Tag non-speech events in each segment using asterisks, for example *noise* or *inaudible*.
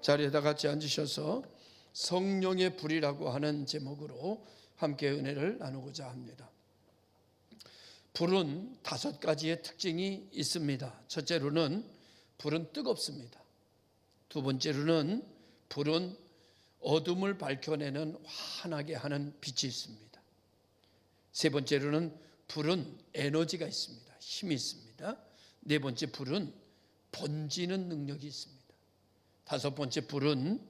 자리에 다 같이 앉으셔서 성령의 불이라고 하는 제목으로 함께 은혜를 나누고자 합니다. 불은 다섯 가지의 특징이 있습니다. 첫째로는 불은 뜨겁습니다. 두 번째로는 불은 어둠을 밝혀내는 환하게 하는 빛이 있습니다. 세 번째로는 불은 에너지가 있습니다. 힘이 있습니다. 네 번째 불은 번지는 능력이 있습니다. 다섯 번째 불은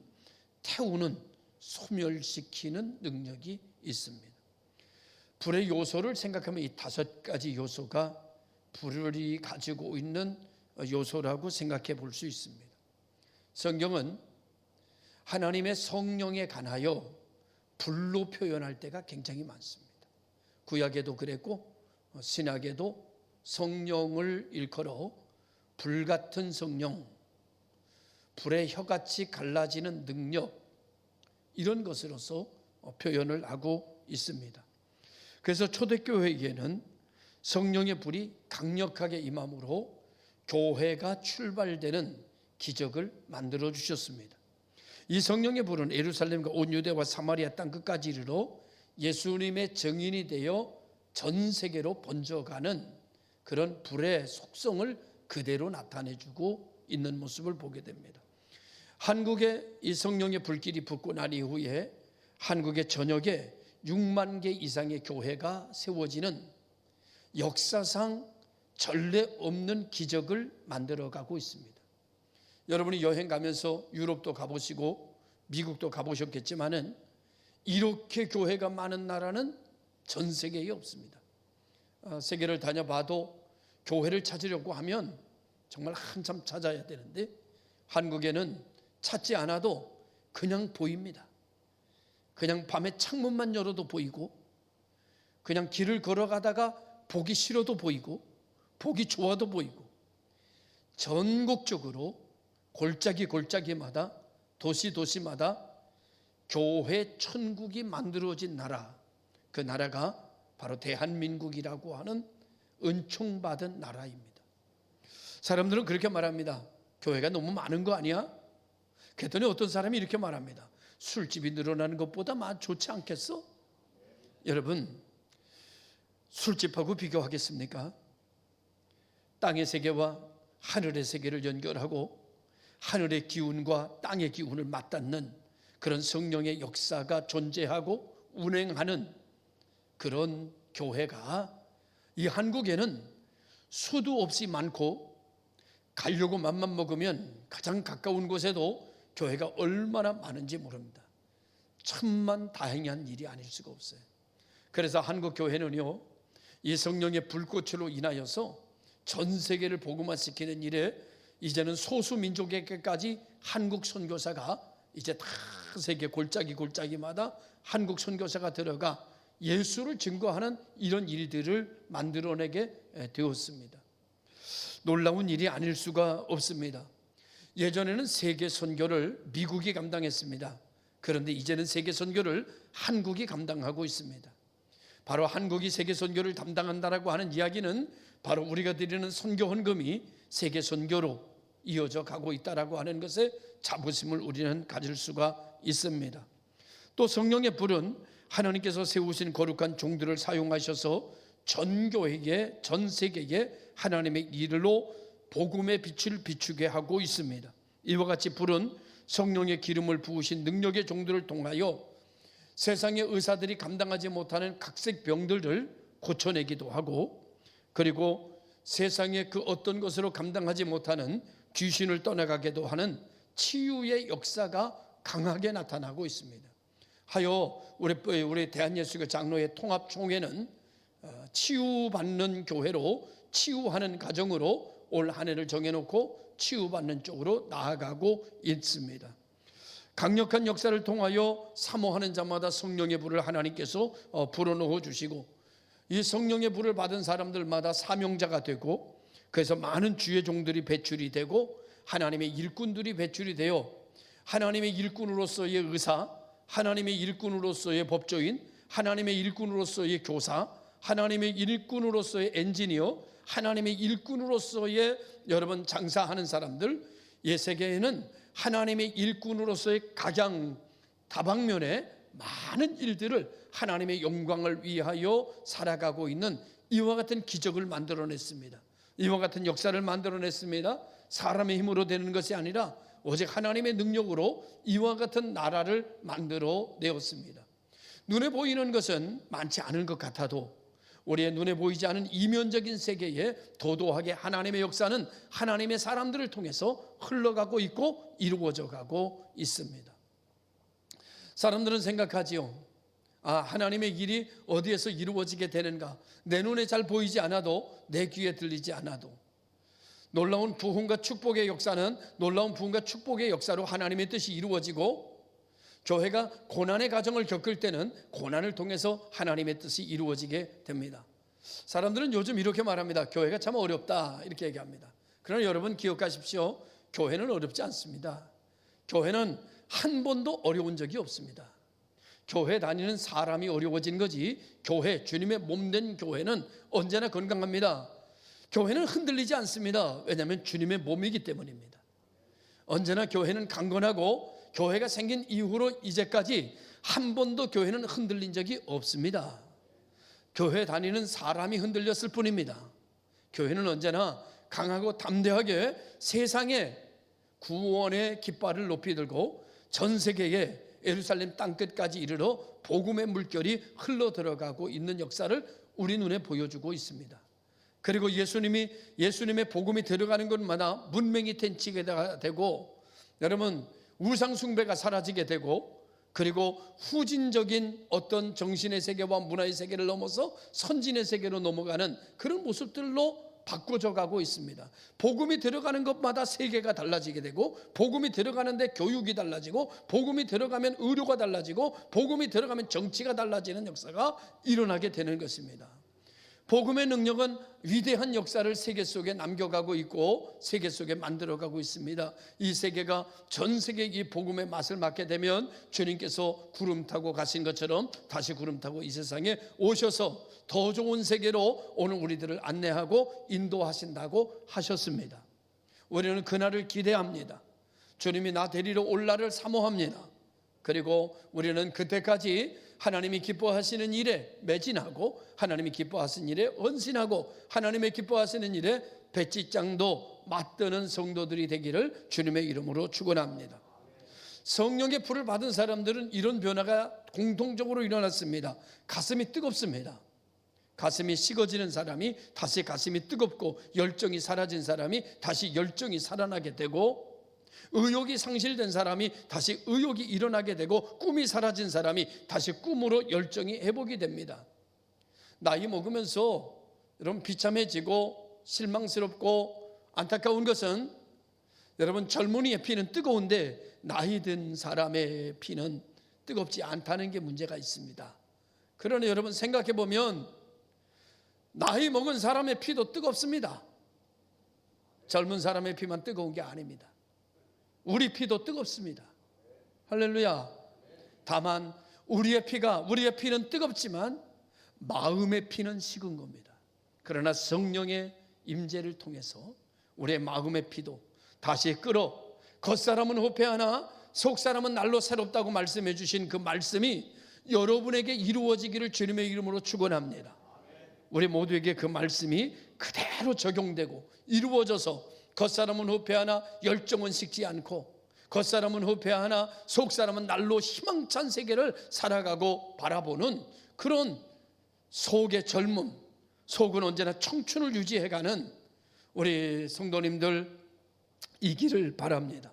태우는 소멸시키는 능력이 있습니다. 불의 요소를 생각하면 이 다섯 가지 요소가 불이 가지고 있는 요소라고 생각해 볼 수 있습니다. 성경은 하나님의 성령에 관하여 불로 표현할 때가 굉장히 많습니다. 구약에도 그랬고 신약에도 성령을 일컬어 불 같은 성령, 불의 혀같이 갈라지는 능력 이런 것으로서 표현을 하고 있습니다. 그래서 초대교회에게는 성령의 불이 강력하게 임함으로 교회가 출발되는 기적을 만들어 주셨습니다. 이 성령의 불은 예루살렘과 온 유대와 사마리아 땅 끝까지 이르러 예수님의 증인이 되어 전 세계로 번져가는 그런 불의 속성을 그대로 나타내주고 있는 모습을 보게 됩니다. 한국에 이 성령의 불길이 붙고 난 이후에 한국의 전역에 6만 개 이상의 교회가 세워지는 역사상 전례 없는 기적을 만들어 가고 있습니다. 여러분이 여행 가면서 유럽도 가보시고 미국도 가보셨겠지만은 이렇게 교회가 많은 나라는 전 세계에 없습니다. 어, 세계를 다녀봐도 교회를 찾으려고 하면 정말 한참 찾아야 되는데 한국에는 찾지 않아도 그냥 보입니다. 그냥 밤에 창문만 열어도 보이고 그냥 길을 걸어가다가 보기 싫어도 보이고 보기 좋아도 보이고 전국적으로 골짜기 골짜기마다 도시 도시마다 교회 천국이 만들어진 나라 그 나라가 바로 대한민국이라고 하는 은총받은 나라입니다. 사람들은 그렇게 말합니다. 교회가 너무 많은 거 아니야? 그랬더니 어떤 사람이 이렇게 말합니다. 술집이 늘어나는 것보다 만 좋지 않겠어? 여러분, 술집하고 비교하겠습니까? 땅의 세계와 하늘의 세계를 연결하고 하늘의 기운과 땅의 기운을 맞닿는 그런 성령의 역사가 존재하고 운행하는 그런 교회가 이 한국에는 수도 없이 많고 가려고 맘만 먹으면 가장 가까운 곳에도 교회가 얼마나 많은지 모릅니다. 천만 다행한 일이 아닐 수가 없어요. 그래서 한국 교회는요, 이 성령의 불꽃으로 인하여서 전 세계를 복음화시키는 일에 이제는 소수 민족에게까지 한국 선교사가 이제 다 세계 골짜기 골짜기마다 한국 선교사가 들어가 예수를 증거하는 이런 일들을 만들어내게 되었습니다. 놀라운 일이 아닐 수가 없습니다. 예전에는 세계 선교를 미국이 감당했습니다. 그런데 이제는 세계 선교를 한국이 감당하고 있습니다. 바로 한국이 세계 선교를 담당한다라고 하는 이야기는 바로 우리가 드리는 선교 헌금이 세계 선교로 이어져 가고 있다라고 하는 것에 자부심을 우리는 가질 수가 있습니다. 또 성령의 불은 하나님께서 세우신 거룩한 종들을 사용하셔서 전 교회에 전 세계에 하나님의 일로 복음의 빛을 비추게 하고 있습니다. 이와 같이 불은 성령의 기름을 부으신 능력의 종들을 통하여 세상의 의사들이 감당하지 못하는 각색 병들을 고쳐내기도 하고 그리고 세상의 그 어떤 것으로 감당하지 못하는 귀신을 떠나가게도 하는 치유의 역사가 강하게 나타나고 있습니다. 하여 우리 우리 대한예수교 장로의 통합 총회는 어, 치유받는 교회로 치유하는 가정으로 올 한 해를 정해놓고 치유받는 쪽으로 나아가고 있습니다. 강력한 역사를 통하여 사모하는 자마다 성령의 불을 하나님께서 어, 불어넣어 주시고 이 성령의 불을 받은 사람들마다 사명자가 되고 그래서 많은 주의 종들이 배출이 되고 하나님의 일꾼들이 배출이 되어 하나님의 일꾼으로서의 의사, 하나님의 일꾼으로서의 법조인, 하나님의 일꾼으로서의 교사, 하나님의 일꾼으로서의 엔지니어, 하나님의 일꾼으로서의 여러분 장사하는 사람들, 예 세계에는 하나님의 일꾼으로서의 각양 다방면에 많은 일들을 하나님의 영광을 위하여 살아가고 있는 이와 같은 기적을 만들어냈습니다. 이와 같은 역사를 만들어냈습니다. 사람의 힘으로 되는 것이 아니라 오직 하나님의 능력으로 이와 같은 나라를 만들어 내었습니다. 눈에 보이는 것은 많지 않은 것 같아도 우리의 눈에 보이지 않은 이면적인 세계에 도도하게 하나님의 역사는 하나님의 사람들을 통해서 흘러가고 있고 이루어져 가고 있습니다. 사람들은 생각하지요. 아, 하나님의 일이 어디에서 이루어지게 되는가? 내 눈에 잘 보이지 않아도 내 귀에 들리지 않아도 놀라운 부흥과 축복의 역사는 놀라운 부흥과 축복의 역사로 하나님의 뜻이 이루어지고 교회가 고난의 과정을 겪을 때는 고난을 통해서 하나님의 뜻이 이루어지게 됩니다. 사람들은 요즘 이렇게 말합니다. 교회가 참 어렵다. 이렇게 얘기합니다. 그러나 여러분 기억하십시오. 교회는 어렵지 않습니다. 교회는 한 번도 어려운 적이 없습니다. 교회 다니는 사람이 어려워진 거지 교회 주님의 몸된 교회는 언제나 건강합니다. 교회는 흔들리지 않습니다. 왜냐하면 주님의 몸이기 때문입니다. 언제나 교회는 강건하고 교회가 생긴 이후로 이제까지 한 번도 교회는 흔들린 적이 없습니다. 교회 다니는 사람이 흔들렸을 뿐입니다. 교회는 언제나 강하고 담대하게 세상에 구원의 깃발을 높이 들고 전 세계에 예루살렘 땅 끝까지 이르러 복음의 물결이 흘러 들어가고 있는 역사를 우리 눈에 보여주고 있습니다. 그리고 예수님이 예수님의 복음이 들어가는 곳마다 문명이 텐치게 되고 여러분 우상 숭배가 사라지게 되고 그리고 후진적인 어떤 정신의 세계와 문화의 세계를 넘어서 선진의 세계로 넘어가는 그런 모습들로 바꿔져 가고 있습니다. 복음이 들어가는 것마다 세계가 달라지게 되고 복음이 들어가는데 교육이 달라지고 복음이 들어가면 의료가 달라지고 복음이 들어가면 정치가 달라지는 역사가 일어나게 되는 것입니다. 복음의 능력은 위대한 역사를 세계 속에 남겨가고 있고 세계 속에 만들어가고 있습니다. 이 세계가 전 세계 이 복음의 맛을 맡게 되면 주님께서 구름 타고 가신 것처럼 다시 구름 타고 이 세상에 오셔서 더 좋은 세계로 오늘 우리들을 안내하고 인도하신다고 하셨습니다. 우리는 그날을 기대합니다. 주님이 나 데리러 올 날을 사모합니다. 그리고 우리는 그때까지 하나님이 기뻐하시는 일에 매진하고 하나님이 기뻐하시는 일에 헌신하고 하나님의 기뻐하시는 일에 배지장도 맞드는 성도들이 되기를 주님의 이름으로 축원합니다. 성령의 불을 받은 사람들은 이런 변화가 공통적으로 일어났습니다. 가슴이 뜨겁습니다. 가슴이 식어지는 사람이 다시 가슴이 뜨겁고 열정이 사라진 사람이 다시 열정이 살아나게 되고 의욕이 상실된 사람이 다시 의욕이 일어나게 되고 꿈이 사라진 사람이 다시 꿈으로 열정이 회복이 됩니다. 나이 먹으면서 여러분 비참해지고 실망스럽고 안타까운 것은 여러분 젊은이의 피는 뜨거운데 나이 든 사람의 피는 뜨겁지 않다는 게 문제가 있습니다. 그러나 여러분 생각해 보면 나이 먹은 사람의 피도 뜨겁습니다. 젊은 사람의 피만 뜨거운 게 아닙니다. 우리 피도 뜨겁습니다. 할렐루야. 다만 우리의 피가 우리의 피는 뜨겁지만 마음의 피는 식은 겁니다. 그러나 성령의 임재를 통해서 우리의 마음의 피도 다시 끓어 겉사람은 호패하나 속사람은 날로 새롭다고 말씀해 주신 그 말씀이 여러분에게 이루어지기를 주님의 이름으로 축원합니다. 우리 모두에게 그 말씀이 그대로 적용되고 이루어져서 겉사람은 후패하나 열정은 식지 않고 겉사람은 후패하나 속사람은 날로 희망찬 세계를 살아가고 바라보는 그런 속의 젊음, 속은 언제나 청춘을 유지해가는 우리 성도님들 이기를 바랍니다.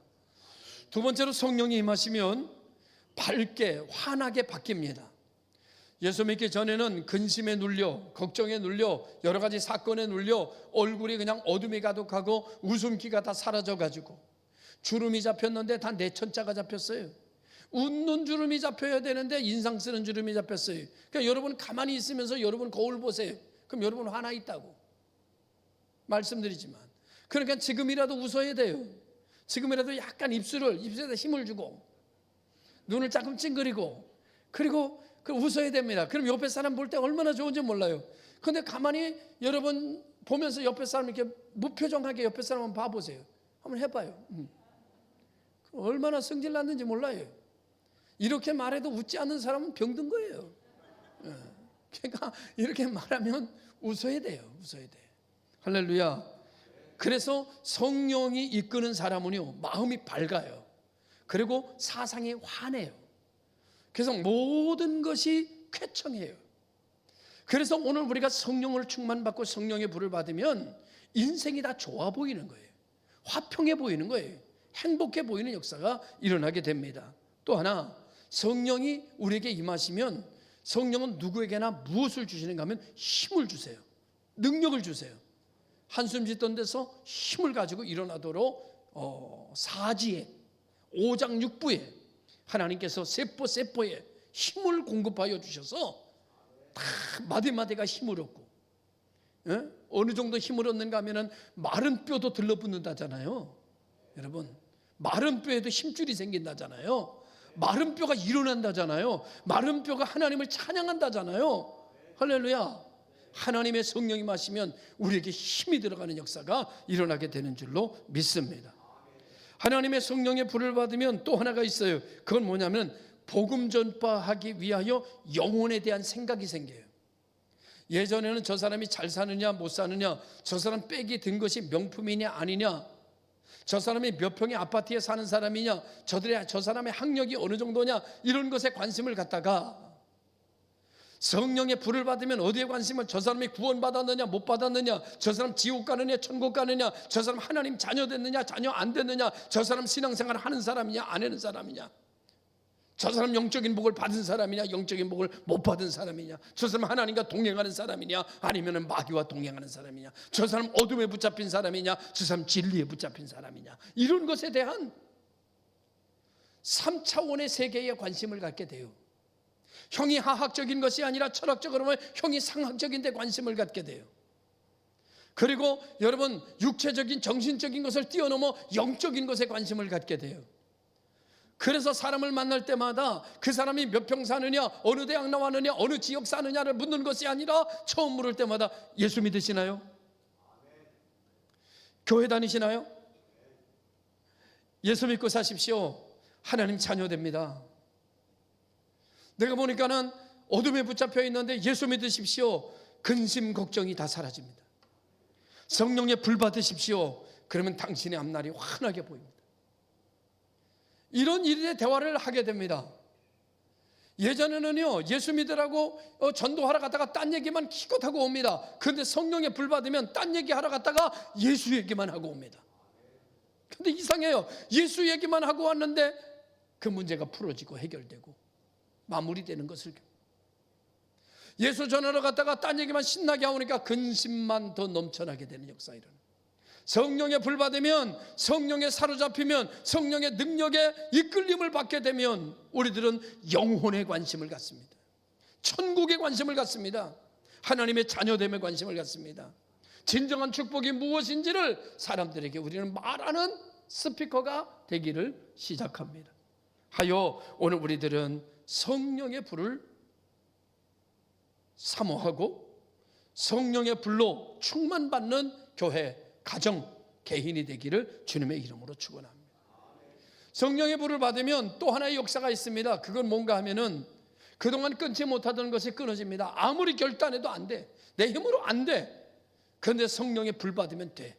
두 번째로 성령이 임하시면 밝게 환하게 바뀝니다. 예수 믿기 전에는 근심에 눌려 걱정에 눌려 여러 가지 사건에 눌려 얼굴이 그냥 어둠이 가득하고 웃음기가 다 사라져 가지고 주름이 잡혔는데 다 내천자가 잡혔어요. 웃는 주름이 잡혀야 되는데 인상 쓰는 주름이 잡혔어요. 그러니까 여러분 가만히 있으면서 여러분 거울 보세요. 그럼 여러분 화나 있다고 말씀드리지만 그러니까 지금이라도 웃어야 돼요. 지금이라도 약간 입술을 입술에 힘을 주고 눈을 조금 찡그리고 그리고 그 웃어야 됩니다. 그럼 옆에 사람 볼 때 얼마나 좋은지 몰라요. 근데 가만히 여러분 보면서 옆에 사람 이렇게 무표정하게 옆에 사람 한번 봐보세요. 한번 해봐요. 음. 얼마나 성질 났는지 몰라요. 이렇게 말해도 웃지 않는 사람은 병든 거예요. 예. 그러니까 *laughs* 이렇게 말하면 웃어야 돼요. 웃어야 돼. 할렐루야. 그래서 성령이 이끄는 사람은요 마음이 밝아요. 그리고 사상이 환해요. 그래서 모든 것이 쾌청해요. 그래서 오늘 우리가 성령을 충만받고 성령의 불을 받으면 인생이 다 좋아 보이는 거예요. 화평해 보이는 거예요. 행복해 보이는 역사가 일어나게 됩니다. 또 하나 성령이 우리에게 임하시면 성령은 누구에게나 무엇을 주시는가 하면 힘을 주세요. 능력을 주세요. 한숨 짓던 데서 힘을 가지고 일어나도록 어, 사지에 오장 육부에 하나님께서 세포 세포에 힘을 공급하여 주셔서 다 마디마디가 힘을 얻고 예? 어느 정도 힘을 얻는가 하면은 마른 뼈도 들러붙는다잖아요. 여러분 마른 뼈에도 힘줄이 생긴다잖아요. 마른 뼈가 일어난다잖아요. 마른 뼈가 하나님을 찬양한다잖아요. 할렐루야. 하나님의 성령이 마시면 우리에게 힘이 들어가는 역사가 일어나게 되는 줄로 믿습니다. 하나님의 성령의 불을 받으면 또 하나가 있어요. 그건 뭐냐면 복음 전파하기 위하여 영혼에 대한 생각이 생겨요. 예전에는 저 사람이 잘 사느냐 못 사느냐, 저 사람 백이 든 것이 명품이냐 아니냐, 저 사람이 몇 평의 아파트에 사는 사람이냐, 저들의 저 사람의 학력이 어느 정도냐 이런 것에 관심을 갖다가 성령의 불을 받으면 어디에 관심을 저 사람이 구원받았느냐 못 받았느냐 저 사람 지옥 가느냐 천국 가느냐 저 사람 하나님 자녀 됐느냐 자녀 안 됐느냐 저 사람 신앙생활 하는 사람이냐 안 하는 사람이냐 저 사람 영적인 복을 받은 사람이냐 영적인 복을 못 받은 사람이냐 저 사람 하나님과 동행하는 사람이냐 아니면 마귀와 동행하는 사람이냐 저 사람 어둠에 붙잡힌 사람이냐 저 사람 진리에 붙잡힌 사람이냐 이런 것에 대한 3차원의 세계에 관심을 갖게 돼요 형이 하학적인 것이 아니라 철학적으로 보면 형이 상학적인 데 관심을 갖게 돼요. 그리고 여러분 육체적인 정신적인 것을 뛰어넘어 영적인 것에 관심을 갖게 돼요. 그래서 사람을 만날 때마다 그 사람이 몇 평 사느냐, 어느 대학 나왔느냐, 어느 지역 사느냐를 묻는 것이 아니라 처음 물을 때마다 예수 믿으시나요? 교회 다니시나요? 예수 믿고 사십시오. 하나님 자녀 됩니다. 내가 보니까는 어둠에 붙잡혀 있는데 예수 믿으십시오. 근심 걱정이 다 사라집니다. 성령의 불 받으십시오. 그러면 당신의 앞날이 환하게 보입니다. 이런 일의 대화를 하게 됩니다. 예전에는요, 예수 믿으라고 어, 전도하러 갔다가 딴 얘기만 기껏 하고 옵니다. 그런데 성령의 불 받으면 딴 얘기 하러 갔다가 예수 얘기만 하고 옵니다. 근데 이상해요. 예수 얘기만 하고 왔는데 그 문제가 풀어지고 해결되고 마무리되는 것을 예수 전하러 갔다가 딴 얘기만 신나게 하니까 근심만 더 넘쳐나게 되는 역사 일어나. 성령의 불 받으면 성령에 사로잡히면 성령의 능력에 이끌림을 받게 되면 우리들은 영혼에 관심을 갖습니다. 천국에 관심을 갖습니다. 하나님의 자녀됨에 관심을 갖습니다. 진정한 축복이 무엇인지를 사람들에게 우리는 말하는 스피커가 되기를 시작합니다. 하여 오늘 우리들은 성령의 불을 사모하고 성령의 불로 충만받는 교회, 가정, 개인이 되기를 주님의 이름으로 축원합니다. 성령의 불을 받으면 또 하나의 역사가 있습니다. 그건 뭔가 하면은 그동안 끊지 못하던 것이 끊어집니다. 아무리 결단해도 안 돼. 내 힘으로 안 돼. 그런데 성령의 불 받으면 돼.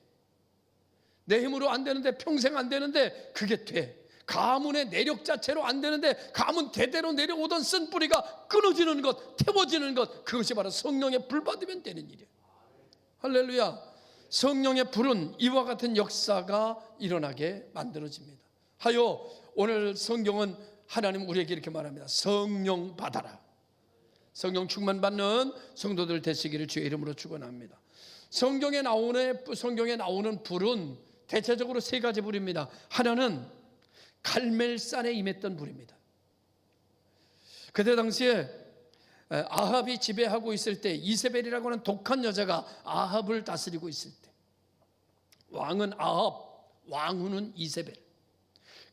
내 힘으로 안 되는데 평생 안 되는데 그게 돼. 가문의 내력 자체로 안 되는데 가문 대대로 내려오던 쓴 뿌리가 끊어지는 것, 태워지는 것 그것이 바로 성령의 불 받으면 되는 일이에요. 할렐루야. 성령의 불은 이와 같은 역사가 일어나게 만들어집니다. 하여 오늘 성경은 하나님 우리에게 이렇게 말합니다. 성령 받아라. 성령 충만 받는 성도들 되시기를 주의 이름으로 축원합니다. 성경에 나오는 성경에 나오는 불은 대체적으로 세 가지 불입니다. 하나는 갈멜산에 임했던 불입니다. 그때 당시에 아합이 지배하고 있을 때 이세벨이라고 하는 독한 여자가 아합을 다스리고 있을 때 왕은 아합, 왕후는 이세벨.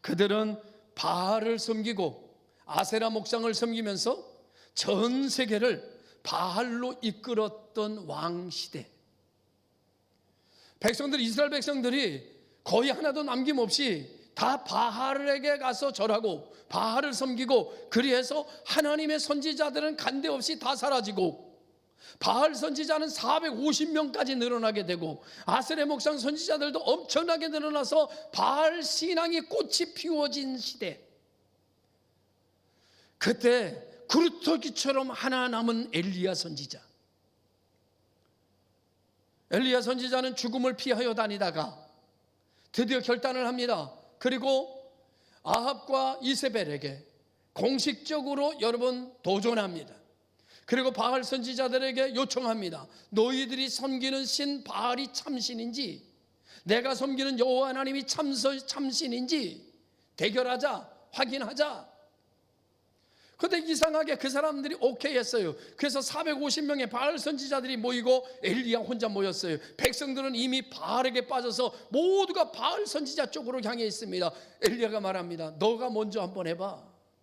그들은 바알을 섬기고 아세라 목상을 섬기면서 전 세계를 바알로 이끌었던 왕 시대. 백성들 이스라엘 백성들이 거의 하나도 남김없이 다 바알에게 가서 절하고 바알을 섬기고 그리해서 하나님의 선지자들은 간데 없이 다 사라지고 바알 선지자는 450명까지 늘어나게 되고 아스레 목상 선지자들도 엄청나게 늘어나서 바알 신앙이 꽃이 피워진 시대. 그때 구루터기처럼 하나 남은 엘리야 선지자. 엘리야 선지자는 죽음을 피하여 다니다가 드디어 결단을 합니다. 그리고 아합과 이세벨에게 공식적으로 여러분 도전합니다. 그리고 바알 선지자들에게 요청합니다. 너희들이 섬기는 신 바알이 참신인지 내가 섬기는 여호와 하나님이 참서 참신인지 대결하자 확인하자. 근데 이상하게 그 사람들이 오케이 했어요. 그래서 450명의 바알 선지자들이 모이고 엘리야 혼자 모였어요. 백성들은 이미 바알에게 빠져서 모두가 바알 선지자 쪽으로 향해 있습니다. 엘리야가 말합니다. 너가 먼저 한번 해봐.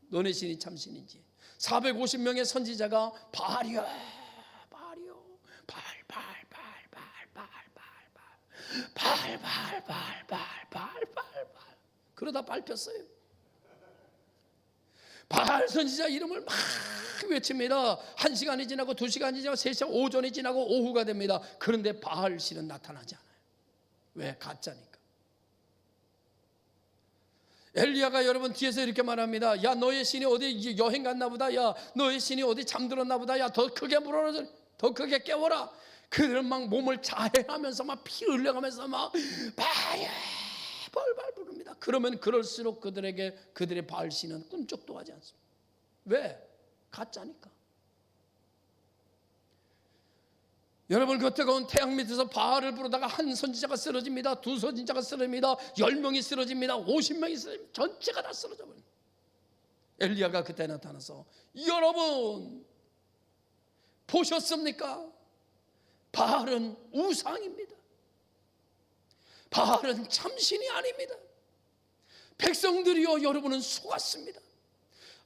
너네 신이 참신인지. 450명의 선지자가 바알이야. 바알이요. 바알 바알 바알 바알 바알 바알 바알 바알 바알 바알 바알 바알 바알 그러다 밟혔어요. 바알 선지자 이름을 막 외칩니다. 한 시간이 지나고 두 시간이 지나고 세 시간 오전이 지나고 오후가 됩니다. 그런데 바알 신은 나타나지 않아요. 왜? 가짜니까. 엘리야가 여러분 뒤에서 이렇게 말합니다. 야 너의 신이 어디 여행 갔나 보다. 야 너의 신이 어디 잠들었나 보다. 야 더 크게 물어라. 더 크게 깨워라. 그들은 막 몸을 자해하면서 막 피 흘려가면서 막 바야 벌벌 부릅니다. 그러면 그럴수록 그들에게 그들의 발신은 꿈쩍도 하지 않습니다. 왜? 가짜니까. 여러분 그 뜨거운 태양 밑에서 바알을 부르다가 한 선지자가 쓰러집니다. 두 선지자가 쓰러집니다. 열 명이 쓰러집니다. 오십 명이 쓰러집니다. 전체가 다 쓰러져 버립니다. 엘리야가 그때 나타나서 여러분 보셨습니까? 바알은 우상입니다. 바알은 참신이 아닙니다. 백성들이여 여러분은 속았습니다.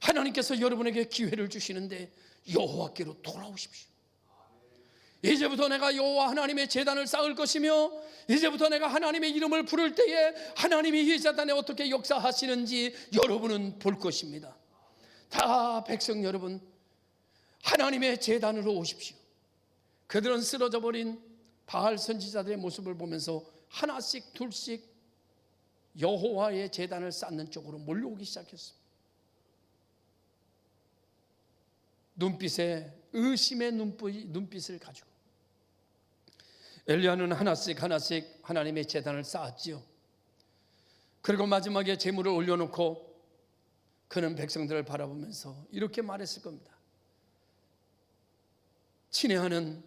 하나님께서 여러분에게 기회를 주시는데 여호와께로 돌아오십시오. 이제부터 내가 여호와 하나님의 재단을 쌓을 것이며 이제부터 내가 하나님의 이름을 부를 때에 하나님이 이 재단에 어떻게 역사하시는지 여러분은 볼 것입니다. 다 백성 여러분 하나님의 재단으로 오십시오. 그들은 쓰러져 버린 바알 선지자들의 모습을 보면서 하나씩 둘씩 여호와의 재단을 쌓는 쪽으로 몰려오기 시작했습니다. 눈빛에 의심의 눈빛, 눈빛 을 가지고 엘리야는 하나씩 하나씩 하나님의 재단을 쌓았지요. 그리고 마지막에 재물을 올려놓고 그는 백성들을 바라보면서 이렇게 말했을 겁니다. 친애하는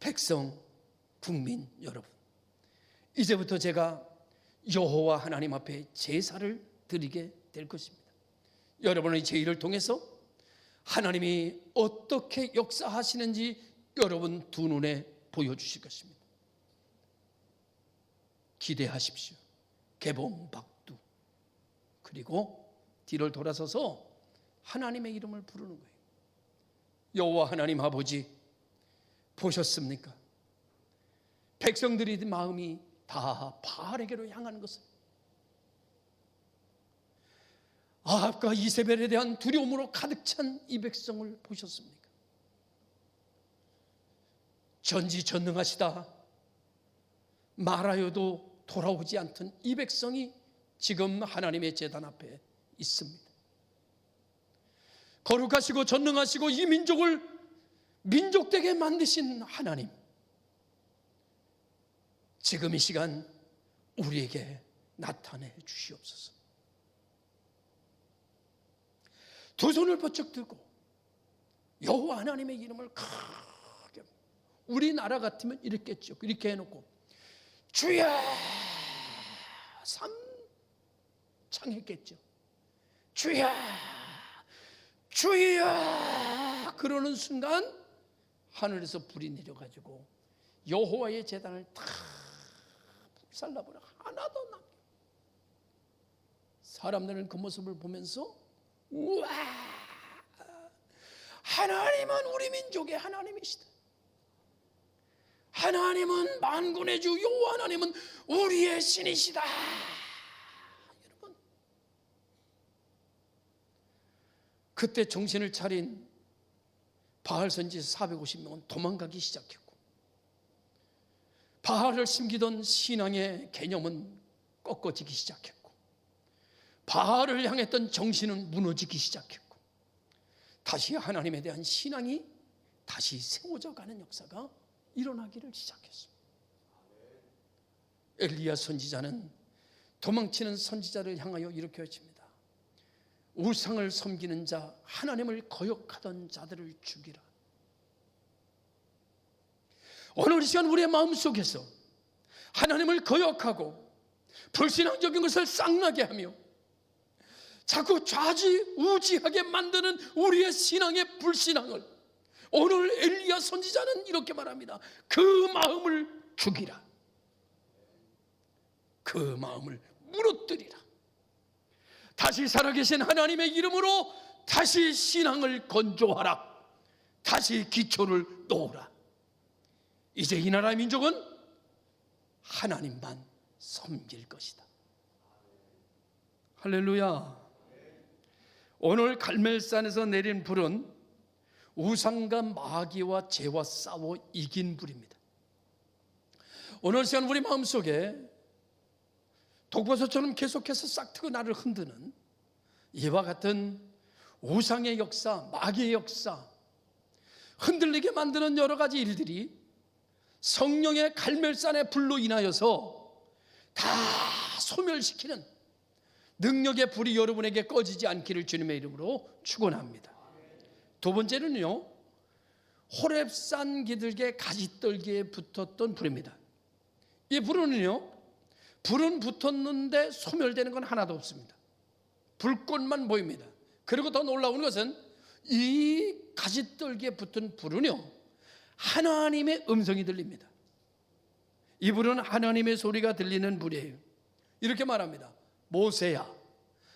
백성, 국민 여러분, 이제부터 제가 여호와 하나님 앞에 제사를 드리게 될 것입니다. 여러분의 제의를 통해서 하나님이 어떻게 역사하시는지 여러분 두 눈에 보여주실 것입니다. 기대하십시오. 개봉박두. 그리고 뒤를 돌아서서 하나님의 이름을 부르는 거예요. 여호와 하나님 아버지 보셨습니까? 백성들이 마음이 다 바알에게로 향하는 것을 아합과 이세벨에 대한 두려움으로 가득 찬 이 백성을 보셨습니까? 전지전능하시다 말하여도 돌아오지 않던 이 백성이 지금 하나님의 재단 앞에 있습니다. 거룩하시고 전능하시고 이 민족을 민족되게 만드신 하나님. 지금 이 시간 우리에게 나타내 주시옵소서. 두 손을 번쩍 들고 여호와 하나님의 이름을 크게 우리나라 같으면 이랬겠죠. 이렇게 해놓고 주여 삼 창했겠죠. 주여 주여 그러는 순간 하늘에서 불이 내려가지고 여호와의 재단을 다불 살라버려 하나도 남겨. 사람들은 그 모습을 보면서 우와 하나님은 우리 민족의 하나님이시다. 하나님은 만군의 주 여호와 하나님은 우리의 신이시다. 여러분. 그때 정신을 차린 바알 선지 450명은 도망가기 시작했고 바알을 숨기던 신앙의 개념은 꺾어지기 시작했고 바알을 향했던 정신은 무너지기 시작했고 다시 하나님에 대한 신앙이 다시 세워져 가는 역사가 일어나기를 시작했습니다. 엘리야 선지자는 도망치는 선지자를 향하여 이렇게 외칩니다. 우상을 섬기는 자, 하나님을 거역하던 자들을 죽이라. 오늘 이 시간 우리의 마음 속에서 하나님을 거역하고 불신앙적인 것을 쌍나게 하며 자꾸 좌지우지하게 만드는 우리의 신앙의 불신앙을 오늘 엘리야 선지자는 이렇게 말합니다. 그 마음을 죽이라. 그 마음을 무너뜨리라. 다시 살아계신 하나님의 이름으로 다시 신앙을 건조하라. 다시 기초를 놓으라. 이제 이 나라 민족은 하나님만 섬길 것이다. 할렐루야. 오늘 갈멜산에서 내린 불은 우상과 마귀와 죄와 싸워 이긴 불입니다. 오늘 시간 우리 마음속에 독버섯처럼 계속해서 싹트고 나를 흔드는 이와 같은 우상의 역사, 마귀의 역사, 흔들리게 만드는 여러 가지 일들이 성령의 갈멜산의 불로 인하여서 다 소멸시키는 능력의 불이 여러분에게 꺼지지 않기를 주님의 이름으로 축원합니다. 두 번째는요. 호랩산 기들개 가지떨기에 붙었던 불입니다. 이 불은요. 불은 붙었는데 소멸되는 건 하나도 없습니다. 불꽃만 보입니다. 그리고 더 놀라운 것은 이 가지떨기에 붙은 불은요. 하나님의 음성이 들립니다. 이 불은 하나님의 소리가 들리는 불이에요. 이렇게 말합니다. 모세야,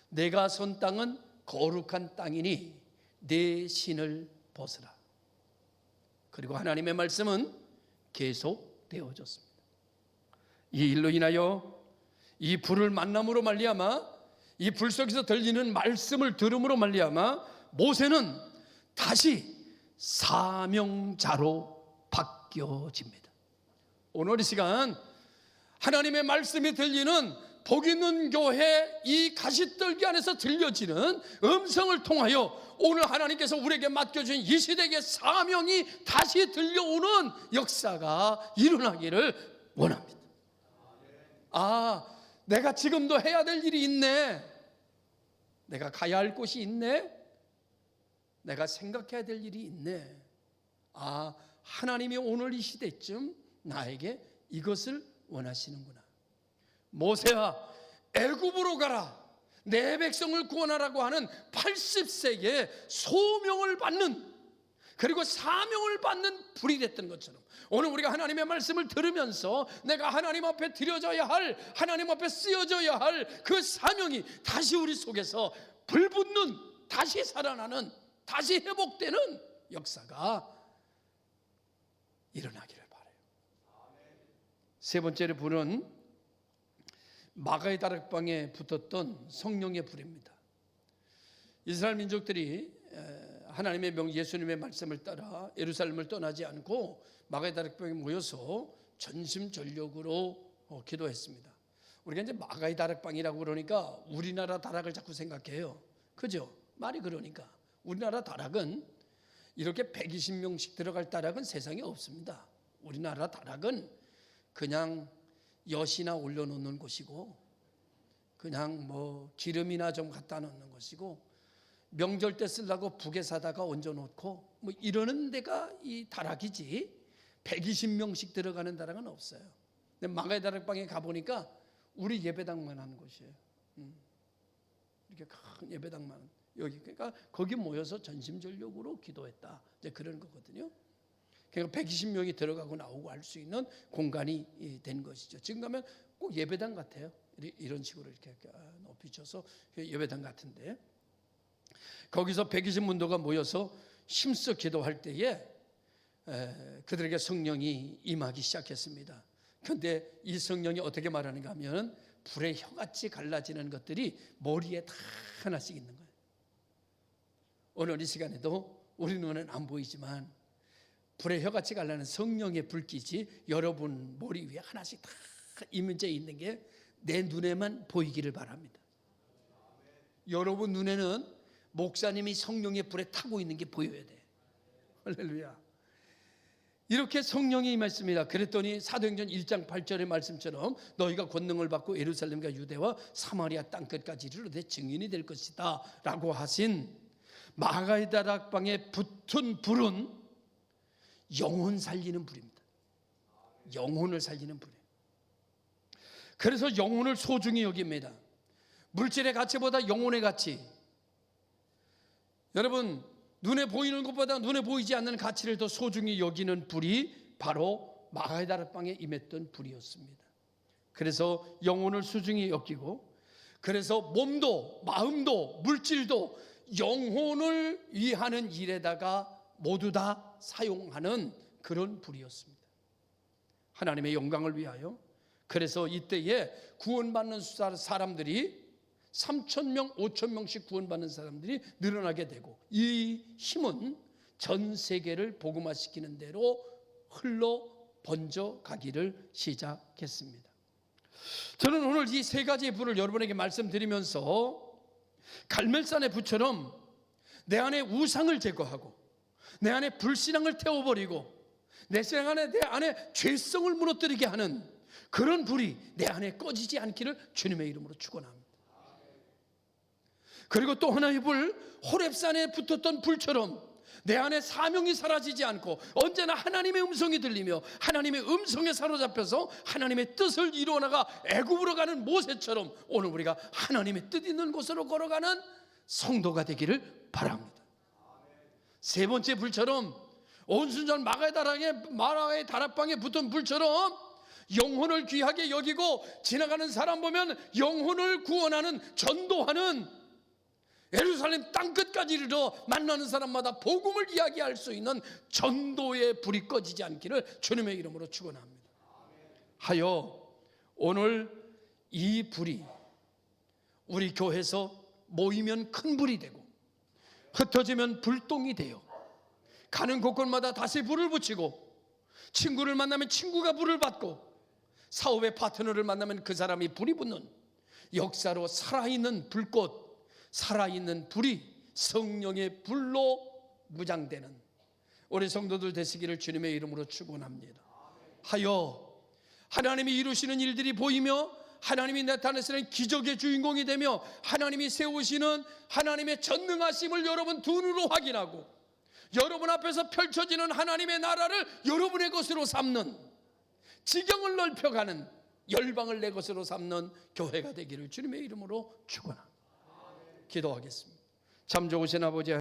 내가 선 땅은 거룩한 땅이니 내 신을 벗으라. 그리고 하나님의 말씀은 계속 되어졌습니다. 이 일로 인하여 이 불을 만남으로 말미암아 이 불 속에서 들리는 말씀을 들음으로 말미암아 모세는 다시 사명자로 바뀌어집니다. 오늘 이 시간 하나님의 말씀이 들리는 복 있는 교회 이 가시떨기 안에서 들려지는 음성을 통하여 오늘 하나님께서 우리에게 맡겨준 이 시대의 사명이 다시 들려오는 역사가 일어나기를 원합니다. 아, 내가 지금도 해야 될 일이 있네. 내가 가야 할 곳이 있네. 내가 생각해야 될 일이 있네. 아, 하나님이 오늘 이 시대쯤 나에게 이것을 원하시는구나. 모세야, 애굽으로 가라. 내 백성을 구원하라고 하는 80세의 소명을 받는 그리고 사명을 받는 불이 됐던 것처럼 오늘 우리가 하나님의 말씀을 들으면서 내가 하나님 앞에 드려져야 할 하나님 앞에 쓰여져야 할 그 사명이 다시 우리 속에서 불붙는 다시 살아나는 다시 회복되는 역사가 일어나기를 바래요. 세 번째로 불은 마가의 다락방에 붙었던 성령의 불입니다. 이스라엘 민족들이 하나님의 명 예수님의 말씀을 따라 예루살렘을 떠나지 않고 마가의 다락방에 모여서 전심전력으로 어, 기도했습니다. 우리가 이제 마가의 다락방이라고 그러니까 우리나라 다락을 자꾸 생각해요. 그죠? 말이 그러니까 우리나라 다락은 이렇게 120명씩 들어갈 다락은 세상에 없습니다. 우리나라 다락은 그냥 엿이나 올려놓는 곳이고 그냥 뭐 기름이나 좀 갖다 놓는 것이고 명절 때 쓰려고 북에 사다가 얹어놓고 뭐 이러는 데가 이 다락이지 120명씩 들어가는 다락은 없어요. 근데 마가의 다락방에 가보니까 우리 예배당만 하는 곳이에요. 음. 이렇게 큰 예배당만 여기 그러니까 거기 모여서 전심전력으로 기도했다. 이제 그런 거거든요. 그러니까 120명이 들어가고 나오고 할 수 있는 공간이 된 것이죠. 지금 가면 꼭 예배당 같아요. 이런 식으로 이렇게 높이 쳐서 예배당 같은데 거기서 120문도가 모여서 힘써 기도할 때에 그들에게 성령이 임하기 시작했습니다. 그런데 이 성령이 어떻게 말하는가 하면 불의 혀같이 갈라지는 것들이 머리에 다 하나씩 있는 거예요. 오늘 이 시간에도 우리 눈은 안 보이지만 불의 혀같이 갈라는 성령의 불빛이 여러분 머리 위에 하나씩 다 이문제 있는 게 내 눈에만 보이기를 바랍니다. 여러분 눈에는 목사님이 성령의 불에 타고 있는 게 보여야 돼. 할렐루야. 이렇게 성령이 임했습니다. 그랬더니 사도행전 1장 8절의 말씀처럼 너희가 권능을 받고 예루살렘과 유대와 사마리아 땅 끝까지 이르러 내 증인이 될 것이다 라고 하신 마가의 다락방에 붙은 불은 영혼 살리는 불입니다. 영혼을 살리는 불이에요. 그래서 영혼을 소중히 여깁니다. 물질의 가치보다 영혼의 가치. 여러분, 눈에 보이는 것보다 눈에 보이지 않는 가치를 더 소중히 여기는 불이 바로 마가의 다락방에 임했던 불이었습니다. 그래서 영혼을 소중히 여기고 그래서 몸도 마음도 물질도 영혼을 위하는 일에다가 모두 다 사용하는 그런 불이었습니다. 하나님의 영광을 위하여 그래서 이때에 구원받는 사람들이 3천 명, 5천 명씩 구원받는 사람들이 늘어나게 되고 이 힘은 전 세계를 복음화시키는 대로 흘러 번져 가기를 시작했습니다. 저는 오늘 이 세 가지의 불을 여러분에게 말씀드리면서 갈멜산의 불처럼 내 안에 우상을 제거하고 내 안에 불신앙을 태워버리고 내 안에 내 안에 죄성을 무너뜨리게 하는 그런 불이 내 안에 꺼지지 않기를 주님의 이름으로 축원합니다. 그리고 또 하나의 불 호렙산에 붙었던 불처럼 내 안에 사명이 사라지지 않고 언제나 하나님의 음성이 들리며 하나님의 음성에 사로잡혀서 하나님의 뜻을 이루어나가 애굽으로 가는 모세처럼 오늘 우리가 하나님의 뜻 있는 곳으로 걸어가는 성도가 되기를 바랍니다. 세 번째 불처럼 온순절 마가의 다락에 마라의 다락방에 붙은 불처럼 영혼을 귀하게 여기고 지나가는 사람 보면 영혼을 구원하는 전도하는 예루살렘 땅 끝까지 이르러 만나는 사람마다 복음을 이야기할 수 있는 전도의 불이 꺼지지 않기를 주님의 이름으로 축원합니다. 하여 오늘 이 불이 우리 교회에서 모이면 큰 불이 되고 흩어지면 불똥이 되어 가는 곳곳마다 다시 불을 붙이고 친구를 만나면 친구가 불을 받고 사업의 파트너를 만나면 그 사람이 불이 붙는 역사로 살아있는 불꽃 살아있는 불이 성령의 불로 무장되는 우리 성도들 되시기를 주님의 이름으로 축원합니다. 하여 하나님이 이루시는 일들이 보이며 하나님이 나타내시는 기적의 주인공이 되며 하나님이 세우시는 하나님의 전능하심을 여러분 두 눈으로 확인하고 여러분 앞에서 펼쳐지는 하나님의 나라를 여러분의 것으로 삼는 지경을 넓혀가는 열방을 내 것으로 삼는 교회가 되기를 주님의 이름으로 축원합니다. 기도하겠습니다. 참 좋으신 아버지